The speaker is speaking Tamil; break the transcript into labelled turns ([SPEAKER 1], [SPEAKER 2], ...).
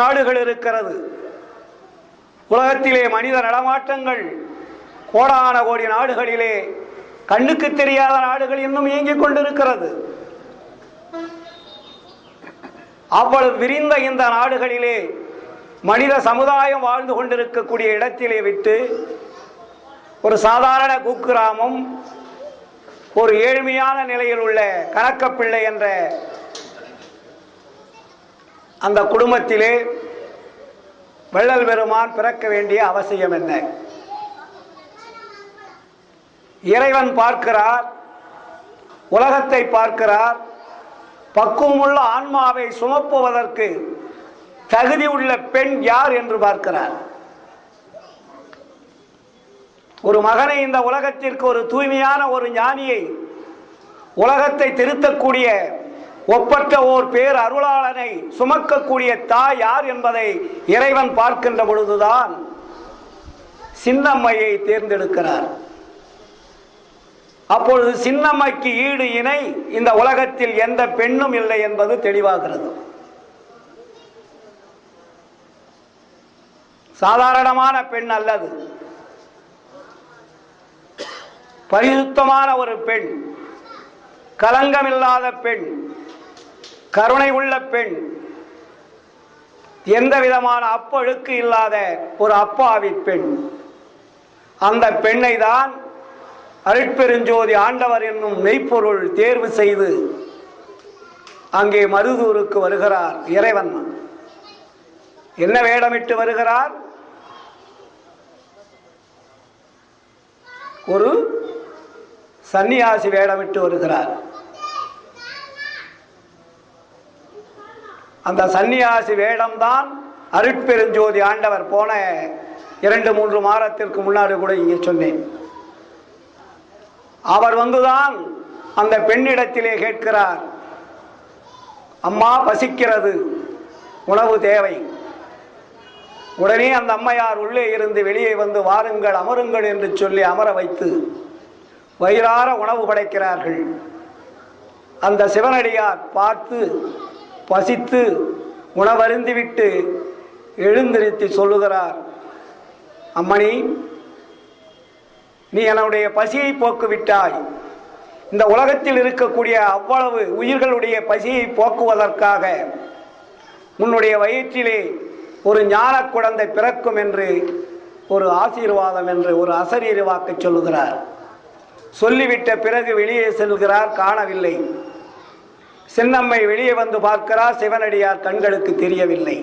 [SPEAKER 1] நாடுகள் இருக்கிறது. உலகத்திலே மனித நடமாட்டங்கள் கோடான கோடி நாடுகளிலே கண்ணுக்கு தெரியாத நாடுகள் இன்னும் இயங்கிக் கொண்டிருக்கிறது. அவ்வளவு விரிந்த இந்த நாடுகளிலே மனித சமுதாயம் வாழ்ந்து கொண்டிருக்கக்கூடிய இடத்திலே விட்டு ஒரு சாதாரண குக்கிராமம் ஒரு ஏழ்மையான நிலையில் உள்ள கணக்கப்பிள்ளை என்ற அந்த குடும்பத்திலே வள்ளல் பெருமான் பிறக்க வேண்டிய அவசியம் என்ன? இறைவன் பார்க்கிறார் உலகத்தை பார்க்கிறார் பக்குவமுள்ள ஆன்மாவை சுமப்புவதற்கு தகுதி உள்ள பெண் யார் என்று பார்க்கிறார். ஒரு மகனை இந்த உலகத்திற்கு ஒரு தூய்மையான ஒரு ஞானியை உலகத்தை திருத்தக்கூடிய ஒப்பற்ற ஓர் பேர் அருளாளனை சுமக்கக்கூடிய தாய் யார் என்பதை இறைவன் பார்க்கின்ற பொழுதுதான் சின்னம்மையை தேர்ந்தெடுக்கிறார். அப்பொழுது சின்னம்மைக்கு ஈடு இணை இந்த உலகத்தில் எந்த பெண்ணும் இல்லை என்பது தெளிவாகிறது. சாதாரணமான பெண் அல்லது பரிசுத்தமான ஒரு பெண் கலங்கமில்லாத பெண் கருணை உள்ள பெண். எந்த விதமான அப்பழுக்கு இல்லாத ஒரு அப்பாவி பெண். அந்த பெண்ணை தான் அருட்பெருஞ்சோதி ஆண்டவர் என்னும் மெய்ப்பொருள் தேர்வு செய்து அங்கே மருதூருக்கு வருகிறார் இறைவன். என்ன வேடமிட்டு வருகிறார்? ஒரு சன்னியாசி வேடமிட்டு வருகிறார். அந்த சன்னியாசி வேடம்தான் அருட்பெருஞ்சோதி ஆண்டவர் போன இரண்டு மூன்று மாதத்திற்கு முன்னாடி கூட இங்கே சொன்னேன். அவர் வந்துதான் அந்த பெண்ணிடத்திலே கேட்கிறார் அம்மா பசிக்கிறது உணவு தேவை. உடனே அந்த அம்மையார் உள்ளே இருந்து வெளியே வந்து வாருங்கள் அமருங்கள் என்று சொல்லி அமர வைத்து வயிறார உணவு படைக்கிறார்கள். அந்த சிவனடியார் பார்த்து பசித்து உணவருந்திவிட்டு எழுந்திருத்தி சொல்லுகிறார் அம்மணி நீ என்னுடைய பசியை போக்குவிட்டாய். இந்த உலகத்தில் இருக்கக்கூடிய அவ்வளவு உயிர்களுடைய பசியை போக்குவதற்காக உன்னுடைய வயிற்றிலே ஒரு ஞான குழந்தை பிறக்கும் என்று ஒரு ஆசீர்வாதம் என்று ஒரு அசரீர வாக்கு சொல்லுகிறார். சொல்லிவிட்ட பிறகு வெளியே செல்கிறார் காணவில்லை. சின்னம்மை வெளியே வந்து பார்க்கிறார் சிவனடியார் கண்களுக்கு தெரியவில்லை.